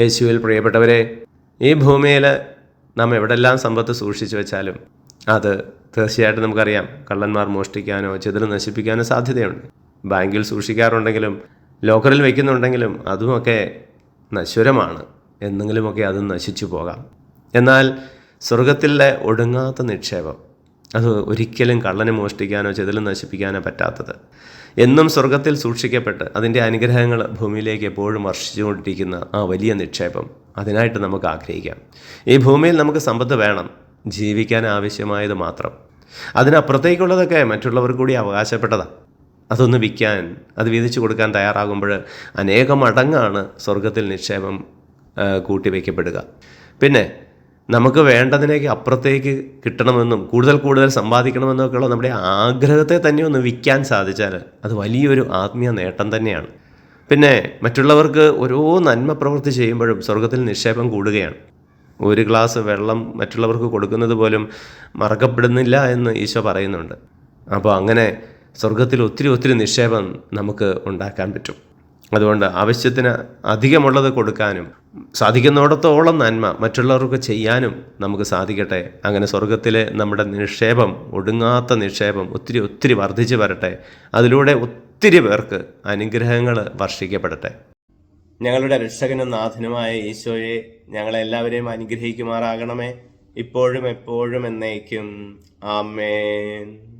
യേശുവിൽ പ്രിയപ്പെട്ടവരെ ഈ ഭൂമിയിൽ നാം എവിടെല്ലാം സമ്പത്ത് സൂക്ഷിച്ചു വെച്ചാലും അത് തീർച്ചയായിട്ടും നമുക്കറിയാം കള്ളന്മാർ മോഷ്ടിക്കാനോ ചിതൽ നശിപ്പിക്കാനോ സാധ്യതയുണ്ട്. ബാങ്കിൽ സൂക്ഷിക്കാറുണ്ടെങ്കിലും ലോക്കറിൽ വയ്ക്കുന്നുണ്ടെങ്കിലും അതുമൊക്കെ നശ്വരമാണ്. എന്നെങ്കിലുമൊക്കെ അത് നശിച്ചു പോകാം. എന്നാൽ സ്വർഗത്തിലെ ഒടുങ്ങാത്ത നിക്ഷേപം അത് ഒരിക്കലും കള്ളനെ മോഷ്ടിക്കാനോ ചെതിലും നശിപ്പിക്കാനോ പറ്റാത്തത്. എന്നും സ്വർഗത്തിൽ സൂക്ഷിക്കപ്പെട്ട് അതിന്റെ അനുഗ്രഹങ്ങൾ ഭൂമിയിലേക്ക് എപ്പോഴും വർഷിച്ചുകൊണ്ടിരിക്കുന്ന ആ വലിയ നിക്ഷേപം അതിനായിട്ട് നമുക്ക് ആഗ്രഹിക്കാം. ഈ ഭൂമിയിൽ നമുക്ക് സമ്പത്ത് വേണം ജീവിക്കാൻ ആവശ്യമായത് മാത്രം. അതിനപ്പുറത്തേക്കുള്ളതൊക്കെ മറ്റുള്ളവർ കൂടി അവകാശപ്പെട്ടതാണ് അതൊന്ന് വിൽക്കാൻ അത് വീതിച്ചു കൊടുക്കാൻ തയ്യാറാകുമ്പോൾ അനേകം അടങ്ങാണ് സ്വർഗത്തിൽ നിക്ഷേപം കൂട്ടിവെക്കപ്പെടുക. പിന്നെ നമുക്ക് വേണ്ടതിനേക്ക് അപ്പുറത്തേക്ക് കിട്ടണമെന്നും കൂടുതൽ കൂടുതൽ സമ്പാദിക്കണമെന്നും ഒക്കെയുള്ള നമ്മുടെ ആഗ്രഹത്തെ തന്നെ ഒന്ന് വിൽക്കാൻ സാധിച്ചാൽ അത് വലിയൊരു ആത്മീയ നേട്ടം തന്നെയാണ്. പിന്നെ മറ്റുള്ളവർക്ക് ഓരോ നന്മ പ്രവൃത്തി ചെയ്യുമ്പോഴും സ്വർഗത്തിൽ നിക്ഷേപം കൂടുകയാണ്. ഒരു ഗ്ലാസ് വെള്ളം മറ്റുള്ളവർക്ക് കൊടുക്കുന്നത് പോലും മറക്കപ്പെടുന്നില്ല എന്ന് ഈശോ പറയുന്നുണ്ട്. അപ്പോൾ അങ്ങനെ സ്വർഗത്തിൽ ഒത്തിരി ഒത്തിരി നിക്ഷേപം നമുക്ക് ഉണ്ടാക്കാൻ പറ്റും. അതുകൊണ്ട് ആവശ്യത്തിന് അധികമുള്ളത് കൊടുക്കാനും സാധിക്കുന്നിടത്തോളം നന്മ മറ്റുള്ളവർക്ക് ചെയ്യാനും നമുക്ക് സാധിക്കട്ടെ. അങ്ങനെ സ്വർഗത്തിലെ നമ്മുടെ നിക്ഷേപം ഒടുങ്ങാത്ത നിക്ഷേപം ഒത്തിരി ഒത്തിരി വർദ്ധിച്ചു വരട്ടെ. അതിലൂടെ ഒത്തിരി പേർക്ക് അനുഗ്രഹങ്ങൾ വർഷിക്കപ്പെടട്ടെ. ഞങ്ങളുടെ രക്ഷകനും നാഥനുമായ ഈശോയെ ഞങ്ങളെല്ലാവരെയും അനുഗ്രഹിക്കുമാറാകണമേ. ഇപ്പോഴും എപ്പോഴും എന്നേക്കും. ആമേൻ.